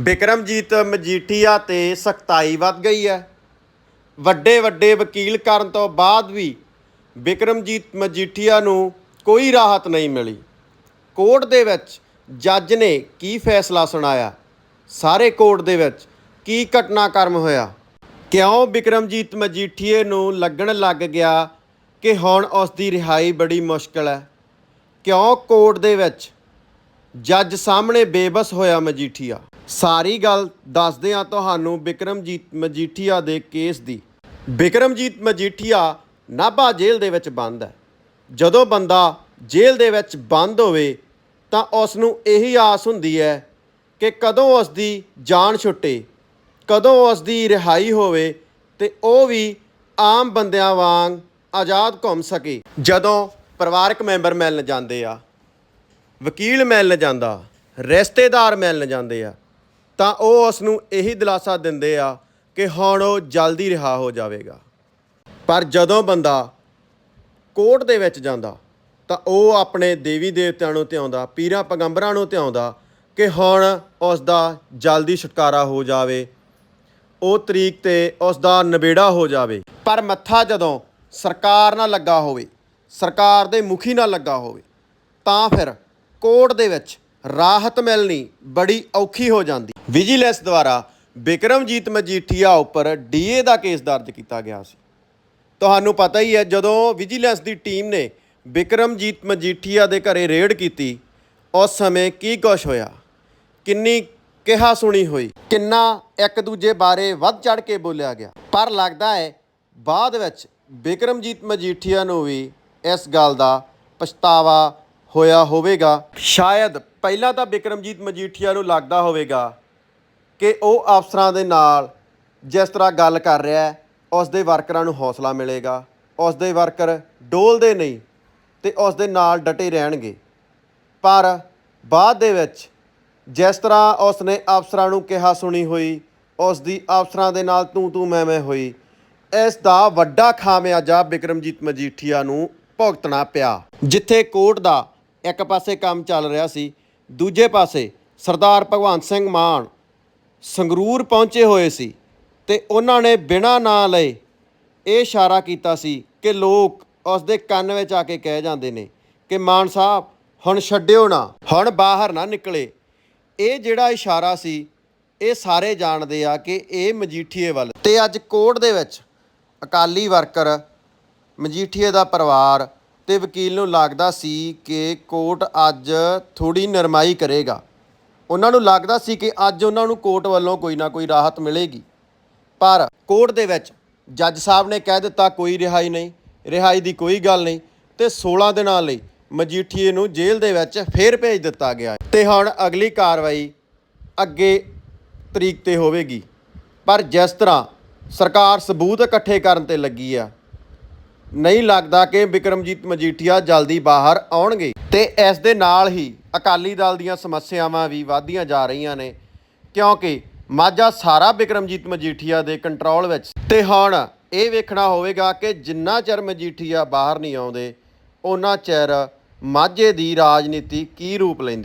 ਬਿਕਰਮਜੀਤ ਮਜੀਠੀਆ ਤੇ ਸਖਤਾਈ ਵੱਧ ਗਈ ਹੈ। ਵੱਡੇ ਵੱਡੇ ਵਕੀਲ ਕਰਨ ਤੋਂ ਬਾਅਦ ਵੀ ਬਿਕਰਮਜੀਤ ਮਜੀਠੀਆ ਨੂੰ ਕੋਈ ਰਾਹਤ ਨਹੀਂ ਮਿਲੀ। ਕੋਰਟ ਦੇ ਵਿੱਚ ਜੱਜ ਨੇ ਕੀ ਫੈਸਲਾ ਸੁਣਾਇਆ? ਸਾਰੇ ਕੋਰਟ ਦੇ ਵਿੱਚ ਕੀ ਘਟਨਾਕ੍ਰਮ ਹੋਇਆ? ਕਿਉਂ ਬਿਕਰਮਜੀਤ ਮਜੀਠੀਏ ਨੂੰ ਲੱਗਣ ਲੱਗ ਗਿਆ ਕਿ ਹੁਣ ਉਸ ਦੀ ਰਿਹਾਈ ਬੜੀ ਮੁਸ਼ਕਲ ਹੈ? ਕਿਉਂ ਕੋਰਟ ਦੇ ਵਿੱਚ ਜੱਜ ਸਾਹਮਣੇ ਬੇਬਸ ਹੋਇਆ ਮਜੀਠੀਆ। ਸਾਰੀ ਗੱਲ ਦੱਸਦੇ ਹਾਂ ਤੁਹਾਨੂੰ ਬਿਕਰਮਜੀਤ ਮਜੀਠੀਆ ਦੇ ਕੇਸ ਦੀ। ਬਿਕਰਮਜੀਤ ਮਜੀਠੀਆ ਨਾਭਾ ਜੇਲ੍ਹ ਦੇ ਵਿੱਚ ਬੰਦ ਹੈ। ਜਦੋਂ ਬੰਦਾ ਜੇਲ੍ਹ ਦੇ ਵਿੱਚ ਬੰਦ ਹੋਵੇ ਤਾਂ ਉਸ ਨੂੰ ਇਹੀ ਆਸ ਹੁੰਦੀ ਹੈ ਕਿ ਕਦੋਂ ਉਸ ਦੀ ਜਾਨ ਛੁੱਟੇ, ਕਦੋਂ ਉਸ ਦੀ ਰਿਹਾਈ ਹੋਵੇ ਤੇ ਉਹ ਵੀ ਆਮ ਬੰਦਿਆਂ ਵਾਂਗ ਆਜ਼ਾਦ ਘੁੰਮ ਸਕੇ। ਜਦੋਂ ਪਰਿਵਾਰਕ ਮੈਂਬਰ ਮਿਲਣ ਜਾਂਦੇ ਆ ਵਕੀਲ ਮਿਲਣ ਜਾਂਦਾ, ਰਿਸ਼ਤੇਦਾਰ ਮਿਲਣ ਜਾਂਦੇ ਆ, ਤਾਂ ਉਹ ਉਸ ਨੂੰ ਇਹੀ ਦਿਲਾਸਾ ਦਿੰਦੇ ਆ ਕਿ ਹੁਣ ਉਹ ਜਲਦੀ ਰਿਹਾ ਹੋ ਜਾਵੇਗਾ। ਪਰ ਜਦੋਂ ਬੰਦਾ ਕੋਰਟ ਦੇ ਵਿੱਚ ਜਾਂਦਾ, ਤਾਂ ਉਹ ਆਪਣੇ ਦੇਵੀ ਦੇਵਤਿਆਂ ਨੂੰ ਧਿਆਉਂਦਾ, ਪੀਰਾਂ ਪਗੰਬਰਾਂ ਨੂੰ ਧਿਆਉਂਦਾ ਕਿ ਹੁਣ ਉਸ ਦਾ ਜਲਦੀ ਛੁਟਕਾਰਾ ਹੋ ਜਾਵੇ, ਉਹ ਤਰੀਕ ਤੇ ਉਸ ਦਾ ਨਿਬੇੜਾ ਹੋ ਜਾਵੇ। ਪਰ ਮੱਥਾ ਜਦੋਂ ਸਰਕਾਰ ਨਾਲ ਲੱਗਾ ਹੋਵੇ, ਸਰਕਾਰ ਦੇ ਮੁਖੀ ਨਾਲ ਲੱਗਾ ਹੋਵੇ, ਤਾਂ ਫਿਰ ਕੋਰਟ ਦੇ ਵਿੱਚ ਰਾਹਤ ਮਿਲਣੀ ਬੜੀ ਔਖੀ ਹੋ ਜਾਂਦੀ। ਵਿਜੀਲੈਂਸ ਦੁਆਰਾ ਬਿਕਰਮਜੀਤ ਮਜੀਠੀਆ ਉੱਪਰ ਡੀਏ ਦਾ ਕੇਸ ਦਰਜ ਕੀਤਾ ਗਿਆ ਸੀ। ਤੁਹਾਨੂੰ ਪਤਾ ਹੀ ਹੈ, ਜਦੋਂ ਵਿਜੀਲੈਂਸ ਦੀ ਟੀਮ ਨੇ ਬਿਕਰਮਜੀਤ ਮਜੀਠੀਆ ਦੇ ਘਰੇ ਰੇਡ ਕੀਤੀ, ਉਸ ਸਮੇਂ ਕੀ ਕੁਛ ਹੋਇਆ? ਕਿੰਨੀ ਕਿਹਾ ਸੁਣੀ ਹੋਈ? ਕਿੰਨਾ ਇੱਕ ਦੂਜੇ ਬਾਰੇ ਵੱਧ ਚੜ ਕੇ ਬੋਲਿਆ ਗਿਆ? ਪਰ ਲੱਗਦਾ ਹੈ, ਬਾਅਦ ਵਿੱਚ ਬਿਕਰਮਜੀਤ ਮਜੀਠੀਆ ਨੂੰ ਵੀ ਇਸ ਗੱਲ ਦਾ ਪਛਤਾਵਾ ਹੋਇਆ ਹੋਵੇਗਾ। ਸ਼ਾਇਦ ਪਹਿਲਾਂ ਤਾਂ ਬਿਕਰਮਜੀਤ ਮਜੀਠੀਆ ਨੂੰ ਲੱਗਦਾ ਹੋਵੇਗਾ ਕਿ ਉਹ ਅਫਸਰਾਂ ਦੇ ਨਾਲ ਜਿਸ ਤਰ੍ਹਾਂ ਗੱਲ ਕਰ ਰਿਹਾ ਹੈ, ਉਸ ਦੇ ਵਰਕਰਾਂ ਨੂੰ ਹੌਸਲਾ ਮਿਲੇਗਾ। ਉਸ ਦੇ ਵਰਕਰ ਡੋਲਦੇ ਨਹੀਂ ਤੇ ਉਸ ਦੇ ਨਾਲ ਡਟੇ ਰਹਿਣਗੇ। ਪਰ ਬਾਅਦ ਦੇ ਵਿੱਚ ਜਿਸ ਤਰ੍ਹਾਂ ਉਸ ਨੇ ਅਫਸਰਾਂ ਨੂੰ ਕਿਹਾ ਸੁਣੀ ਹੋਈ, ਉਸ ਦੀ ਅਫਸਰਾਂ ਦੇ ਨਾਲ ਤੂੰ ਤੂੰ ਮੈਂ ਮੈਂ ਹੋਈ, ਇਸ ਦਾ ਵੱਡਾ ਖਾਮਿਆਜਾ ਬਿਕਰਮਜੀਤ ਮਜੀਠੀਆ ਨੂੰ ਭੁਗਤਣਾ ਪਿਆ। ਜਿੱਥੇ ਕੋਰਟ ਦਾ ਇੱਕ ਪਾਸੇ ਕੰਮ ਚੱਲ ਰਿਹਾ ਸੀ, ਦੂਜੇ ਪਾਸੇ ਸਰਦਾਰ ਭਗਵੰਤ ਸਿੰਘ ਮਾਨ ਸੰਗਰੂਰ ਪਹੁੰਚੇ ਹੋਏ ਸੀ ਤੇ ਉਹਨਾਂ ਨੇ ਬਿਨਾਂ ਨਾਂ ਲਏ ਇਹ ਇਸ਼ਾਰਾ ਕੀਤਾ ਸੀ ਕਿ ਲੋਕ ਉਸ ਦੇ ਕੰਨ ਵਿੱਚ ਆ ਕੇ ਕਹਿ ਜਾਂਦੇ ਨੇ ਕਿ ਮਾਨ ਸਾਹਿਬ, ਹੁਣ ਛੱਡਿਓ ਨਾ, ਹੁਣ ਬਾਹਰ ਨਾ ਨਿਕਲੇ। ਇਹ ਜਿਹੜਾ ਇਸ਼ਾਰਾ ਸੀ, ਇਹ ਸਾਰੇ ਜਾਣਦੇ ਆ ਕਿ ਇਹ ਮਜੀਠੀਏ ਵੱਲ। ਤੇ ਅੱਜ ਕੋਰਟ ਦੇ ਵਿੱਚ ਅਕਾਲੀ ਵਰਕਰ ਮਜੀਠੀਏ ਦਾ ਪਰਿਵਾਰ ਤੇ ਵਕੀਲ ਨੂੰ ਲੱਗਦਾ ਸੀ ਕਿ ਕੋਰਟ ਅੱਜ ਥੋੜੀ ਨਰਮਾਈ ਕਰੇਗਾ। ਉਹਨਾਂ ਨੂੰ ਲੱਗਦਾ ਸੀ ਕਿ ਅੱਜ ਉਹਨਾਂ ਨੂੰ ਕੋਰਟ ਵੱਲੋਂ ਕੋਈ ਨਾ ਕੋਈ ਰਾਹਤ ਮਿਲੇਗੀ। ਪਰ ਕੋਰਟ ਦੇ ਵਿੱਚ ਜੱਜ ਸਾਹਿਬ ਨੇ ਕਹਿ ਦਿੱਤਾ, ਕੋਈ ਰਿਹਾਈ ਨਹੀਂ, ਰਿਹਾਈ ਦੀ ਕੋਈ ਗੱਲ ਨਹੀਂ ਤੇ 16 ਦਿਨਾਂ ਲਈ ਮਜੀਠੀਏ ਨੂੰ ਜੇਲ੍ਹ ਦੇ ਵਿੱਚ ਫੇਰ ਭੇਜ ਦਿੱਤਾ ਗਿਆ ਹੈ। ਤੇ ਹੁਣ ਅਗਲੀ ਕਾਰਵਾਈ ਅੱਗੇ ਤਰੀਕ ਤੇ ਹੋਵੇਗੀ। ਪਰ ਜਿਸ ਤਰ੍ਹਾਂ ਸਰਕਾਰ ਸਬੂਤ ਇਕੱਠੇ ਕਰਨ ਤੇ ਲੱਗੀ ਆ ਨਹੀਂ ਲੱਗਦਾ ਕਿ ਬਿਕਰਮਜੀਤ ਮਜੀਠੀਆ ਜਲਦੀ ਬਾਹਰ ਆਉਣਗੇ। ਤੇ ਇਸ ਦੇ ਨਾਲ ਹੀ ਅਕਾਲੀ ਦਲ ਦੀਆਂ ਸਮੱਸਿਆਵਾਂ ਵੀ ਵਧਦੀਆਂ ਜਾ ਰਹੀਆਂ ਨੇ, ਕਿਉਂਕਿ ਮਾਝਾ ਸਾਰਾ ਬਿਕਰਮਜੀਤ ਮਜੀਠੀਆ ਦੇ ਕੰਟਰੋਲ ਵਿੱਚ ਤੇ ਹੁਣ ਇਹ ਵੇਖਣਾ ਹੋਵੇਗਾ ਕਿ ਜਿੰਨਾ ਚਿਰ ਮਜੀਠੀਆ ਬਾਹਰ ਨਹੀਂ ਆਉਂਦੇ ਉਹਨਾਂ ਚਿਰ ਮਾਝੇ ਦੀ ਰਾਜਨੀਤੀ ਕੀ ਰੂਪ ਲੈਂਦੀ।